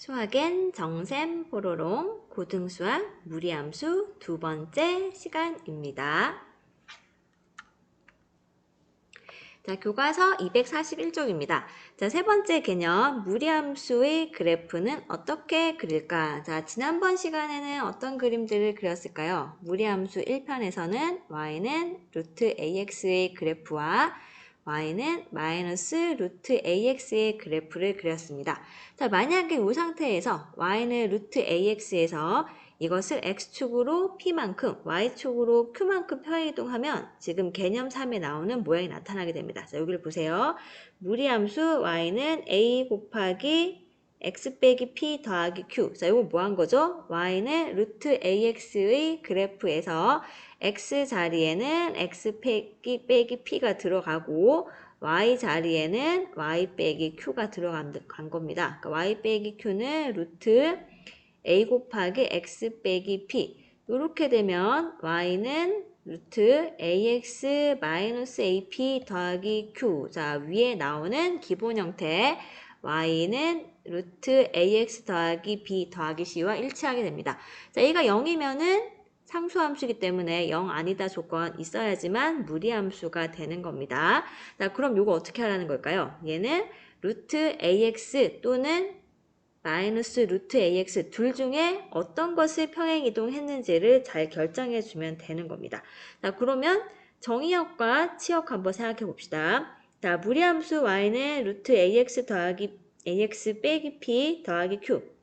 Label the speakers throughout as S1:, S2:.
S1: 수학엔 정샘 포로롱 고등수학 무리함수 두 번째 시간입니다. 자, 교과서 241쪽입니다. 자, 세 번째 개념, 무리함수의 그래프는 어떻게 그릴까? 자, 지난번 시간에는 어떤 그림들을 그렸을까요? 무리함수 1편에서는 y는 루트 ax의 그래프와 y는 마이너스 루트 ax의 그래프를 그렸습니다. 자, 만약에 이 상태에서 y는 루트 ax에서 이것을 x축으로 p만큼, y축으로 q만큼 평행이동하면 지금 개념 3에 나오는 모양이 나타나게 됩니다. 자, 여기를 보세요. 무리함수 y는 a 곱하기 x 빼기 p 더하기 q. 자, 이거 뭐 한 거죠? y는 루트 ax의 그래프에서 x 자리에는 x 빼기, 빼기 p가 들어가고 y 자리에는 y 빼기 q가 들어간 간 겁니다. 그러니까 y 빼기 q는 루트 a 곱하기 x 빼기 p 이렇게 되면 y는 루트 ax 마이너스 ap 더하기 q 자 위에 나오는 기본 형태 y는 루트 ax 더하기 b 더하기 c와 일치하게 됩니다. 자 얘가 0이면은 상수함수이기 때문에 0 아니다 조건 있어야지만 무리함수가 되는 겁니다. 자 그럼 이거 어떻게 하라는 걸까요? 얘는 루트 ax 또는 마이너스 루트 ax 둘 중에 어떤 것을 평행이동했는지를 잘 결정해 주면 되는 겁니다. 자 그러면 정의역과 치역 한번 생각해 봅시다. 자 무리함수 y는 루트 ax 더하기 ax 빼기 p 더하기 q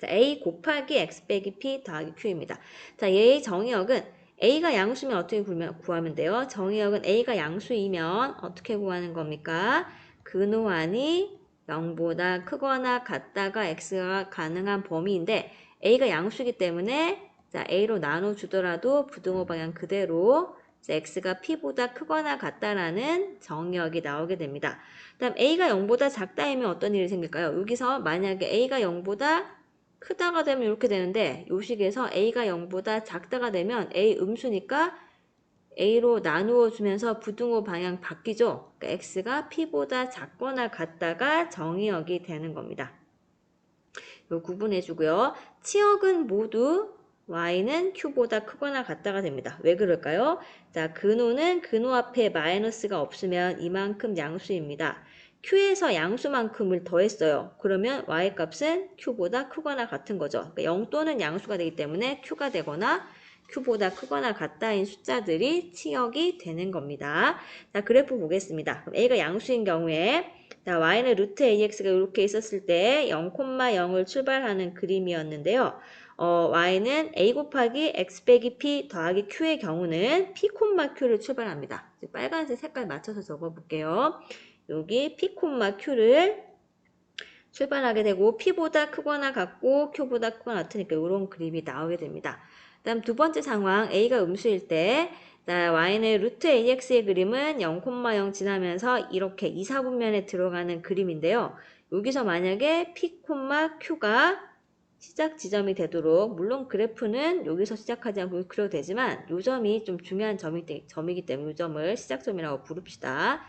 S1: 자, a 곱하기 x 빼기 p 더하기 q입니다. 자 얘의 정의역은 a가 양수면 어떻게 구하면 돼요? 정의역은 a가 양수이면 어떻게 구하는 겁니까? 근호환이 0보다 크거나 같다가 x가 가능한 범위인데 a가 양수이기 때문에 자, a로 나눠주더라도 부등호 방향 그대로 x가 p보다 크거나 같다라는 정의역이 나오게 됩니다. 다음 a가 0보다 작다이면 어떤 일이 생길까요? 여기서 만약에 a가 0보다 크다가 되면 이렇게 되는데 요 식에서 a가 0보다 작다가 되면 a 음수니까 a로 나누어 주면서 부등호 방향 바뀌죠. 그러니까 x가 p보다 작거나 같다가 정의역이 되는 겁니다. 요 구분해 주고요. 치역은 모두 y는 q보다 크거나 같다가 됩니다. 왜 그럴까요? 자, 근호는 근호 앞에 마이너스가 없으면 이만큼 양수입니다. Q에서 양수만큼을 더했어요. 그러면 y 값은 q보다 크거나 같은 거죠. 그러니까 0 또는 양수가 되기 때문에 q가 되거나 q보다 크거나 같다인 숫자들이 치역이 되는 겁니다. 자, 그래프 보겠습니다. 그럼 a가 양수인 경우에 자, y는 루트 ax가 이렇게 있었을 때 0,0을 출발하는 그림이었는데요. 어, y는 a 곱하기 x 빼기 p 더하기 q의 경우는 p, q를 출발합니다. 빨간색 색깔 맞춰서 적어볼게요. 여기 p, q를 출발하게 되고 p보다 크거나 같고 q보다 크거나 같으니까 이런 그림이 나오게 됩니다. 다음 두 번째 상황 A가 음수일 때 자, y는 루트 ax의 그림은 0,0 지나면서 이렇게 이사분면에 들어가는 그림인데요. 여기서 만약에 p, q가 시작 지점이 되도록 물론 그래프는 여기서 시작하지 않고 그려도 되지만 이 점이 좀 중요한 점이, 점이기 때문에 이 점을 시작점이라고 부릅시다.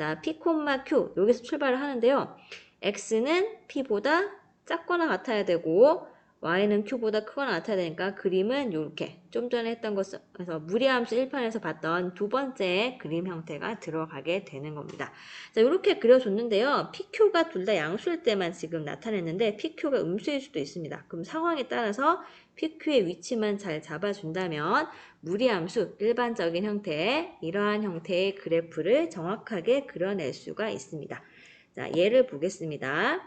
S1: 자, p, q 여기서 출발을 하는데요. x는 p보다 작거나 같아야 되고 y는 q보다 크거나 같아야 되니까 그림은 이렇게 좀 전에 했던 것에서 무리함수 1편에서 봤던 두 번째 그림 형태가 들어가게 되는 겁니다. 자, 이렇게 그려줬는데요. pq가 둘 다 양수일 때만 지금 나타냈는데 pq가 음수일 수도 있습니다. 그럼 상황에 따라서 pq의 위치만 잘 잡아준다면 무리함수 일반적인 형태 이러한 형태의 그래프를 정확하게 그려낼 수가 있습니다. 자, 예를 보겠습니다.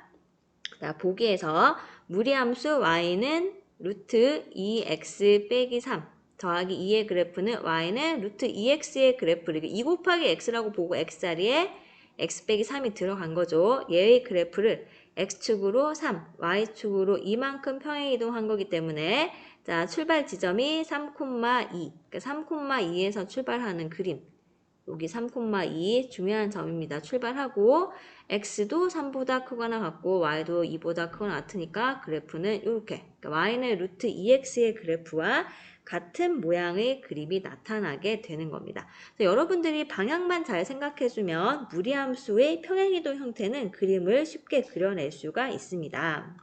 S1: 자, 보기에서 무리함수 y는 루트 2x 빼기 3 더하기 2의 그래프는 y는 루트 2x의 그래프를 2 곱하기 x라고 보고 x자리에 x 빼기 3이 들어간 거죠. 얘의 그래프를 x축으로 3, y축으로 이만큼 평행 이동한 거기 때문에 자 출발 지점이 3,2 그러니까 3,2에서 출발하는 그림 여기 3,2 중요한 점입니다. 출발하고 x도 3보다 크거나 같고 y도 2보다 크거나 같으니까 그래프는 이렇게 그러니까 y는 루트 2x의 그래프와 같은 모양의 그림이 나타나게 되는 겁니다. 여러분들이 방향만 잘 생각해주면 무리함수의 평행이동 형태는 그림을 쉽게 그려낼 수가 있습니다.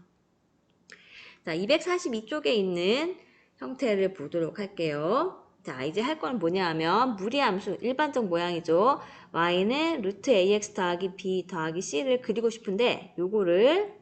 S1: 자, 242쪽에 있는 형태를 보도록 할게요. 자, 이제 할 건 뭐냐 하면 무리함수 일반적 모양이죠. y는 루트 ax 더하기 b 더하기 c를 그리고 싶은데 요거를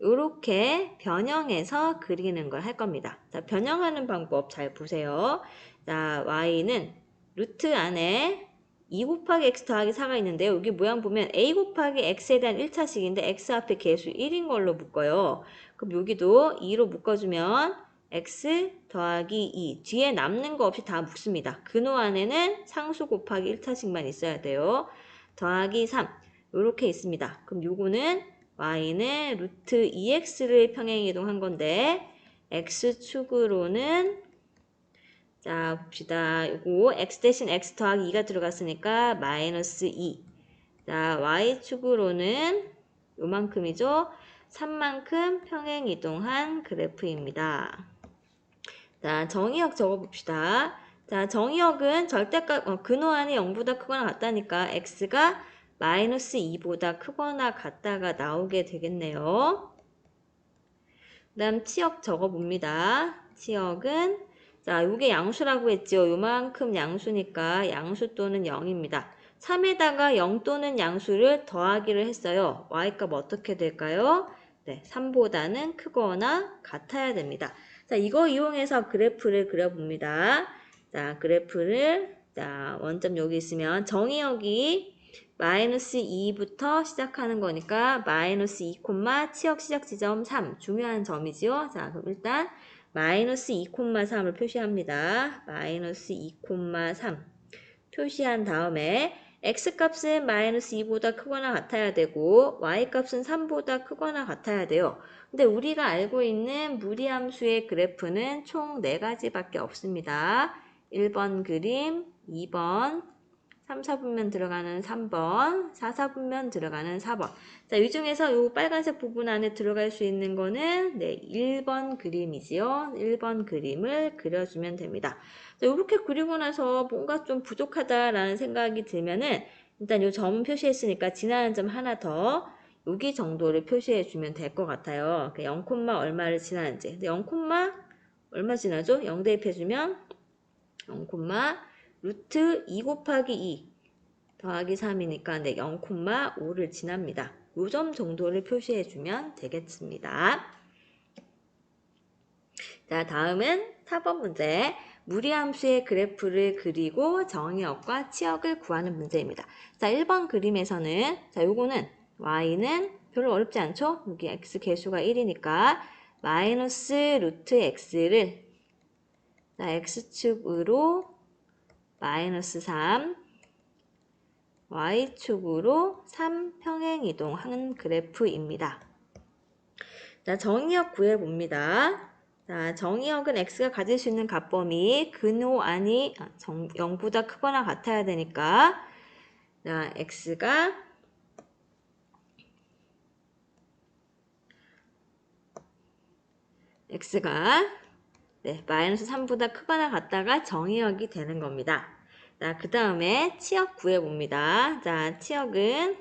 S1: 이렇게 변형해서 그리는 걸 할 겁니다. 자, 변형하는 방법 잘 보세요. 자, y는 루트 안에 2 곱하기 x 더하기 4가 있는데요. 여기 모양 보면 a 곱하기 x에 대한 1차식인데 x 앞에 계수 1인 걸로 묶어요. 그럼 여기도 2로 묶어주면 x 더하기 2 뒤에 남는 거 없이 다 묶습니다. 근호 안에는 상수 곱하기 1차식만 있어야 돼요. 더하기 3 이렇게 있습니다. 그럼 요거는 y는 루트 2x를 평행이동한 건데 x축으로는 자 봅시다. 요거 x 대신 x 더하기 2가 들어갔으니까 마이너스 2. 자 y축으로는 요만큼이죠. 3만큼 평행 이동한 그래프입니다. 자 정의역 적어봅시다. 자 정의역은 절대값 어, 근호안이 0보다 크거나 같다니까 x가 마이너스 2보다 크거나 같다가 나오게 되겠네요. 그 다음 치역 적어봅니다. 치역은 자, 요게 양수라고 했죠. 요만큼 양수니까 양수 또는 0입니다. 3에다가 0 또는 양수를 더하기를 했어요. y값 어떻게 될까요? 네, 3보다는 크거나 같아야 됩니다. 자, 이거 이용해서 그래프를 그려봅니다. 자, 그래프를 자, 원점 여기 있으면 정의역이 마이너스 2부터 시작하는 거니까 마이너스 2, 치역 시작 지점 3 중요한 점이지요. 자, 그럼 일단 마이너스 2,3을 표시합니다. 마이너스 2,3 표시한 다음에 x값은 마이너스 2보다 크거나 같아야 되고 y값은 3보다 크거나 같아야 돼요. 근데 우리가 알고 있는 무리함수의 그래프는 총 4가지밖에 없습니다. 1번 그림, 2번, 3, 4분면 들어가는 3번, 4, 4분면 들어가는 4번. 자, 이 중에서 이 빨간색 부분 안에 들어갈 수 있는 거는 네, 1번 그림이지요. 1번 그림을 그려주면 됩니다. 자, 이렇게 그리고 나서 뭔가 좀 부족하다라는 생각이 들면은 일단 이 점은 표시했으니까 지나는 점 하나 더 여기 정도를 표시해 주면 될 것 같아요. 0, 그러니까 얼마를 지나는지. 근데 0, 얼마 지나죠? 0 대입해 주면 0, 루트 2 곱하기 2 더하기 3이니까 네, 0,5를 지납니다. 요점 정도를 표시해 주면 되겠습니다. 자, 다음은 4번 문제. 무리함수의 그래프를 그리고 정의역과 치역을 구하는 문제입니다. 자, 1번 그림에서는 자, 요거는 y는 별로 어렵지 않죠? 여기 x 개수가 1이니까 마이너스 루트 x를 자, x축으로 마이너스 3 y축으로 3 평행 이동한 그래프입니다. 자, 정의역 구해봅니다. 자, 정의역은 x가 가질 수 있는 값범위 근호 안이 0보다 아, 크거나 같아야 되니까 자, x가 x가 네, 마이너스 3보다 크거나 같다가 정의역이 되는 겁니다. 자, 그 다음에 치역 구해봅니다. 자, 치역은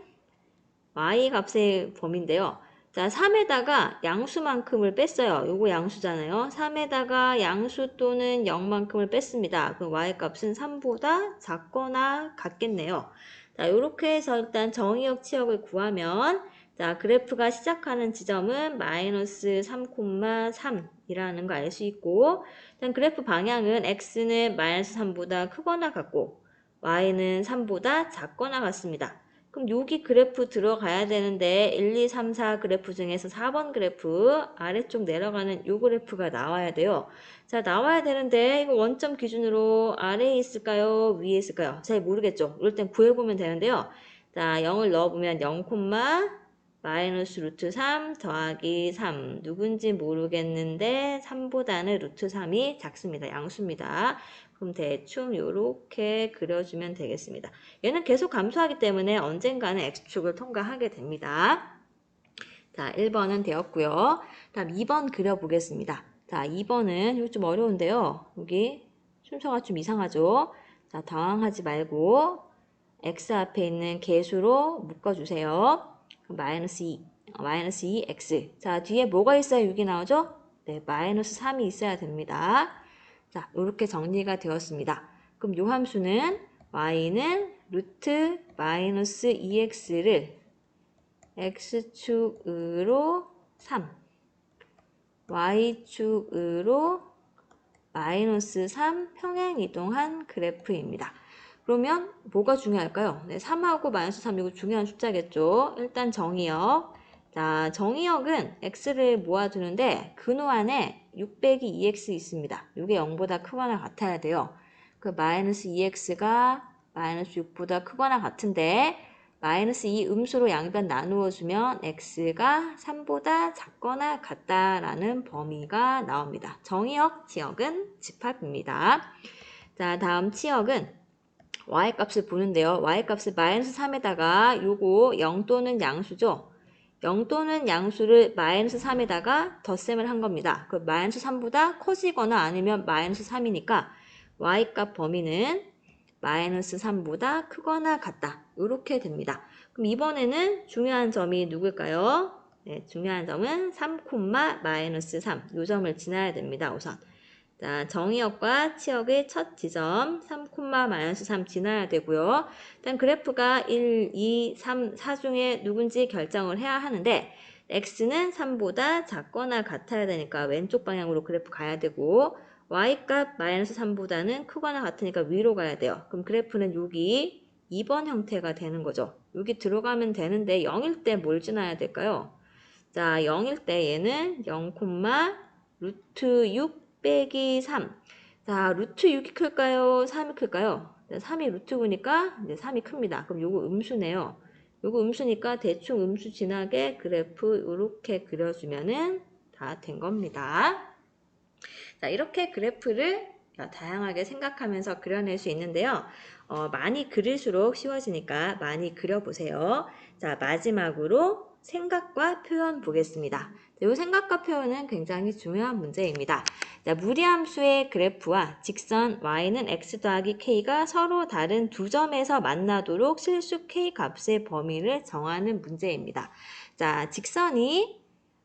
S1: y 값의 범위인데요. 자, 3에다가 양수만큼을 뺐어요. 요거 양수잖아요. 3에다가 양수 또는 0만큼을 뺐습니다. 그럼 y 값은 3보다 작거나 같겠네요. 자, 요렇게 해서 일단 정의역 치역을 구하면 자, 그래프가 시작하는 지점은 마이너스 3,3 이라는 거 알 수 있고 일단 그래프 방향은 x는 마이너스 3보다 크거나 같고 y는 3보다 작거나 같습니다. 그럼 여기 그래프 들어가야 되는데 1, 2, 3, 4 그래프 중에서 4번 그래프 아래쪽 내려가는 요 그래프가 나와야 돼요. 자 나와야 되는데 이거 원점 기준으로 아래에 있을까요? 위에 있을까요? 잘 모르겠죠. 이럴 땐 구해보면 되는데요. 자 0을 넣어보면 0, 마이너스 루트 3 더하기 3 누군지 모르겠는데 3보다는 루트 3이 작습니다. 양수입니다. 그럼 대충 이렇게 그려주면 되겠습니다. 얘는 계속 감소하기 때문에 언젠가는 x축을 통과하게 됩니다. 자 1번은 되었고요. 다음 2번 그려보겠습니다. 자 2번은 이거 좀 어려운데요. 여기 순서가 좀 이상하죠. 자 당황하지 말고 x 앞에 있는 개수로 묶어주세요. 마이너스 2, 마이너스 2x. 자, 뒤에 뭐가 있어야 6이 나오죠? 네, 마이너스 3이 있어야 됩니다. 자, 이렇게 정리가 되었습니다. 그럼 요 함수는 y는 루트 마이너스 2x를 x축으로 3, y축으로 마이너스 3 평행 이동한 그래프입니다. 그러면 뭐가 중요할까요? 네, 3하고 마이너스 3 이거 중요한 숫자겠죠. 일단 정의역. 자, 정의역은 x를 모아두는데 근호 안에 6 빼기 2x 있습니다. 이게 0보다 크거나 같아야 돼요. 그 마이너스 2x가 마이너스 6보다 크거나 같은데 마이너스 2 음수로 양변 나누어주면 x가 3보다 작거나 같다라는 범위가 나옵니다. 정의역, 지역은 집합입니다. 자, 다음 치역은 y값을 보는데요. y값을 마이너스 3에다가 요거 0 또는 양수죠. 0 또는 양수를 마이너스 3에다가 덧셈을 한 겁니다. 그 마이너스 3보다 커지거나 아니면 마이너스 3이니까 y값 범위는 마이너스 3보다 크거나 같다. 이렇게 됩니다. 그럼 이번에는 중요한 점이 누굴까요? 네, 중요한 점은 3, 마이너스 3. 이 점을 지나야 됩니다. 우선. 자, 정의역과 치역의 첫 지점 3, 마이너스 3 지나야 되고요. 일단 그래프가 1, 2, 3, 4 중에 누군지 결정을 해야 하는데 x는 3보다 작거나 같아야 되니까 왼쪽 방향으로 그래프 가야 되고 y값 마이너스 3보다는 크거나 같으니까 위로 가야 돼요. 그럼 그래프는 여기 2번 형태가 되는 거죠. 여기 들어가면 되는데 0일 때 뭘 지나야 될까요? 자, 0일 때 얘는 0, 루트 6 빼기 3. 자, 루트 6이 클까요? 3이 클까요? 3이 루트 9니까 이제 3이 큽니다. 그럼 요거 음수네요. 요거 음수니까 대충 음수 지나게 그래프 이렇게 그려주면은 다 된 겁니다. 자, 이렇게 그래프를 다양하게 생각하면서 그려낼 수 있는데요. 어, 많이 그릴수록 쉬워지니까 많이 그려보세요. 자, 마지막으로 생각과 표현 보겠습니다. 이 생각과 표현은 굉장히 중요한 문제입니다. 자, 무리함수의 그래프와 직선 y는 x 더하기 k가 서로 다른 두 점에서 만나도록 실수 k 값의 범위를 정하는 문제입니다. 자, 직선이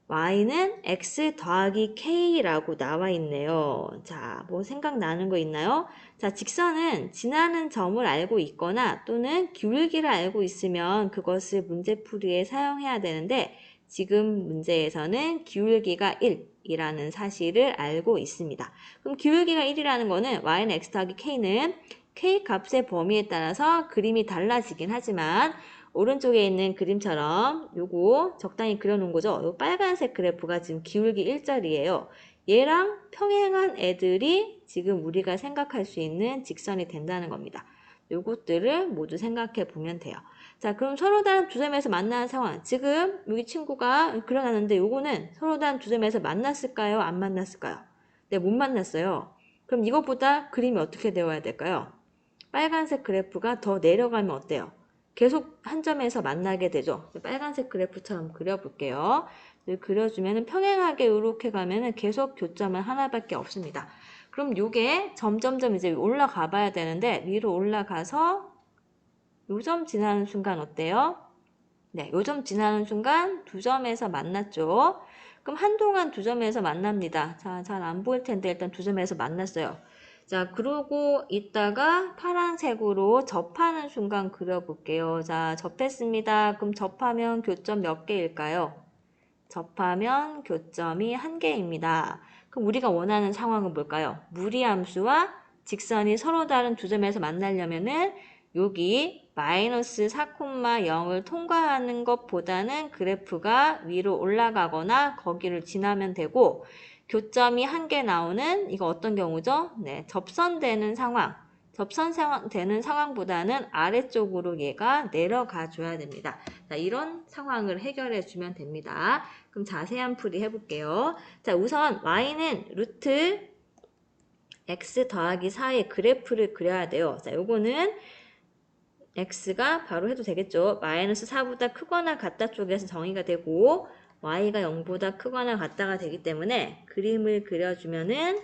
S1: y는 x 더하기 k라고 나와 있네요. 자, 뭐 생각나는 거 있나요? 자, 직선은 지나는 점을 알고 있거나 또는 기울기를 알고 있으면 그것을 문제풀이에 사용해야 되는데 지금 문제에서는 기울기가 1 이라는 사실을 알고 있습니다. 그럼 기울기가 1이라는 거는 y는 x 더하기 k는 k 값의 범위에 따라서 그림이 달라지긴 하지만 오른쪽에 있는 그림처럼 요거 적당히 그려놓은 거죠. 요 빨간색 그래프가 지금 기울기 1짜리예요. 얘랑 평행한 애들이 지금 우리가 생각할 수 있는 직선이 된다는 겁니다. 요것들을 모두 생각해 보면 돼요. 자, 그럼 서로 다른 두 점에서 만나는 상황. 지금 여기 친구가 그려놨는데 요거는 서로 다른 두 점에서 만났을까요? 안 만났을까요? 네, 못 만났어요. 그럼 이것보다 그림이 어떻게 되어야 될까요? 빨간색 그래프가 더 내려가면 어때요? 계속 한 점에서 만나게 되죠. 빨간색 그래프처럼 그려볼게요. 그려주면 평행하게 이렇게 가면 계속 교점은 하나밖에 없습니다. 그럼 이게 점점점 이제 올라가 봐야 되는데 위로 올라가서 요점 지나는 순간 어때요? 네, 요점 지나는 순간 두 점에서 만났죠. 그럼 한동안 두 점에서 만납니다. 자, 잘 안 보일 텐데 일단 두 점에서 만났어요. 자, 그러고 있다가 파란색으로 접하는 순간 그려볼게요. 자, 접했습니다. 그럼 접하면 교점 몇 개일까요? 접하면 교점이 한 개입니다. 그럼 우리가 원하는 상황은 뭘까요? 무리함수와 직선이 서로 다른 두 점에서 만나려면은 여기 마이너스 4,0을 통과하는 것보다는 그래프가 위로 올라가거나 거기를 지나면 되고 교점이 한 개 나오는 이거 어떤 경우죠? 네, 접선되는 상황. 접선 상황, 되는 상황보다는 아래쪽으로 얘가 내려가 줘야 됩니다. 자, 이런 상황을 해결해 주면 됩니다. 그럼 자세한 풀이 해볼게요. 자, 우선 y는 루트 x 더하기 4의 그래프를 그려야 돼요. 자, 요거는 x가 바로 해도 되겠죠. 마이너스 4보다 크거나 같다 쪽에서 정의가 되고 y가 0보다 크거나 같다가 되기 때문에 그림을 그려주면은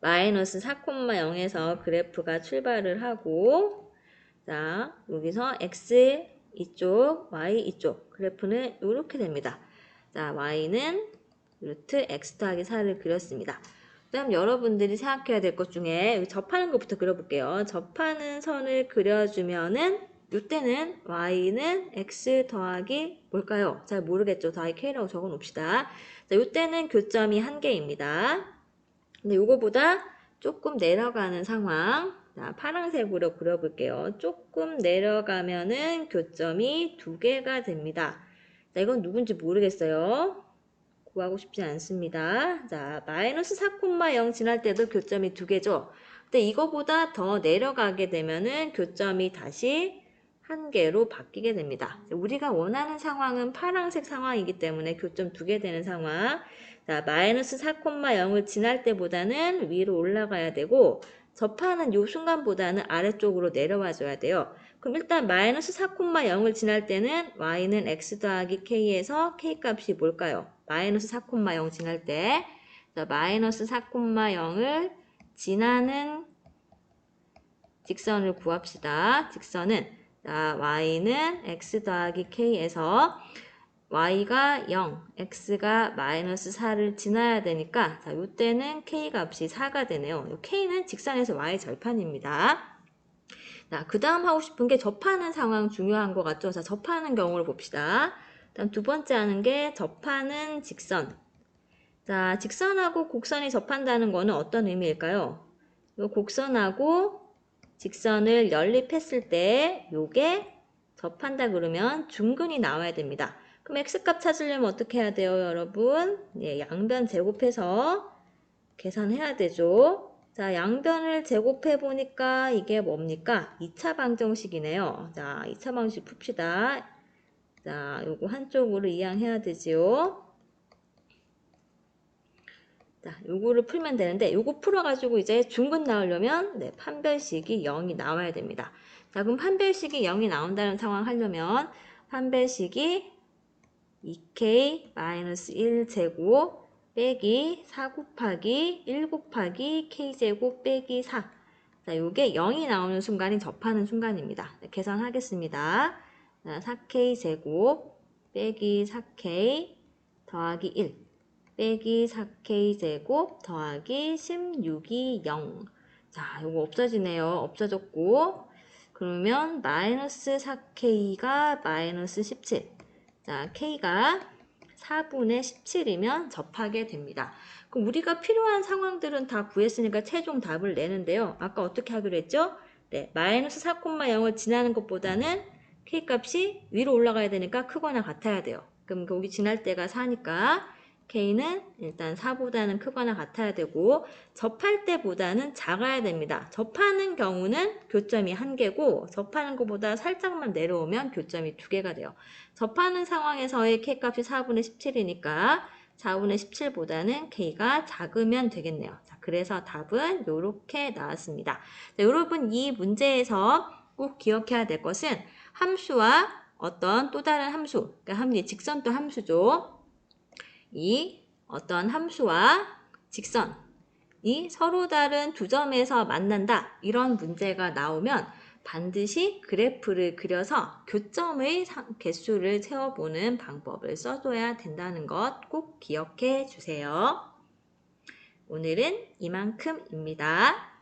S1: 마이너스 4,0에서 그래프가 출발을 하고 자 여기서 x 이쪽, y 이쪽 그래프는 이렇게 됩니다. 자 y는 루트 x 더하기 4를 그렸습니다. 그다음 여러분들이 생각해야 될 것 중에 접하는 것부터 그려볼게요. 접하는 선을 그려주면은 이때는 y는 x 더하기 뭘까요? 잘 모르겠죠. 더하기 k라고 적어 놓읍시다. 자, 이때는 교점이 한 개입니다. 근데 요거보다 조금 내려가는 상황. 자, 파란색으로 그려볼게요. 조금 내려가면은 교점이 두 개가 됩니다. 자, 이건 누군지 모르겠어요. 구하고 싶지 않습니다. 자, 마이너스 4,0 지날 때도 교점이 두 개죠. 근데 이거보다 더 내려가게 되면은 교점이 다시 한 개로 바뀌게 됩니다. 우리가 원하는 상황은 파란색 상황이기 때문에 교점 두 개 되는 상황. 자, 마이너스 4,0을 지날 때보다는 위로 올라가야 되고 접하는 요 순간보다는 아래쪽으로 내려와 줘야 돼요. 그럼 일단 마이너스 4,0을 지날 때는 y는 x 더하기 k에서 k 값이 뭘까요? 마이너스 4,0 지날 때 자, 마이너스 4,0을 지나는 직선을 구합시다. 직선은 자, y는 x 더하기 k에서 y가 0, x가 마이너스 4를 지나야 되니까 자, 이때는 k 값이 4가 되네요. 요 k는 직선에서 y 절판입니다. 자, 그 다음 하고 싶은 게 접하는 상황 중요한 것 같죠? 자, 접하는 경우를 봅시다. 다음 두 번째 하는 게 접하는 직선. 자, 직선하고 곡선이 접한다는 거는 어떤 의미일까요? 요 곡선하고 직선을 연립했을 때 요게 접한다 그러면 중근이 나와야 됩니다. 그럼 x값 찾으려면 어떻게 해야 돼요, 여러분? 예, 양변 제곱해서 계산해야 되죠. 자, 양변을 제곱해 보니까 이게 뭡니까? 2차 방정식이네요. 자, 2차 방정식 풉시다. 자, 요거 한쪽으로 이항해야 되지요. 자, 요거를 풀면 되는데 요거 풀어가지고 이제 중근 나오려면 네, 판별식이 0이 나와야 됩니다. 자, 그럼 판별식이 0이 나온다는 상황 하려면 판별식이 2k-1 제곱 빼기 4 곱하기 1 곱하기 k제곱 빼기 4. 자, 요게 0이 나오는 순간이 접하는 순간입니다. 네, 계산하겠습니다. 자, 4k 제곱 빼기 4k 더하기 1 빼기 4k 제곱 더하기 16이 0. 자, 요거 없어지네요. 없어졌고 그러면 마이너스 4k가 마이너스 17. 자, k가 4분의 17이면 접하게 됩니다. 그럼 우리가 필요한 상황들은 다 구했으니까 최종 답을 내는데요. 아까 어떻게 하기로 했죠? 네, 마이너스 4,0을 지나는 것보다는 k값이 위로 올라가야 되니까 크거나 같아야 돼요. 그럼 거기 지날 때가 4니까 K는 일단 4보다는 크거나 같아야 되고 접할 때보다는 작아야 됩니다. 접하는 경우는 교점이 한 개고 접하는 것보다 살짝만 내려오면 교점이 두 개가 돼요. 접하는 상황에서의 K값이 4분의 17이니까 4분의 17보다는 K가 작으면 되겠네요. 자, 그래서 답은 이렇게 나왔습니다. 자, 여러분 이 문제에서 꼭 기억해야 될 것은 함수와 어떤 또 다른 함수, 그러니까 함 직선도 함수죠. 이 어떤 함수와 직선이 서로 다른 두 점에서 만난다. 이런 문제가 나오면 반드시 그래프를 그려서 교점의 개수를 세워보는 방법을 써줘야 된다는 것 꼭 기억해 주세요. 오늘은 이만큼입니다.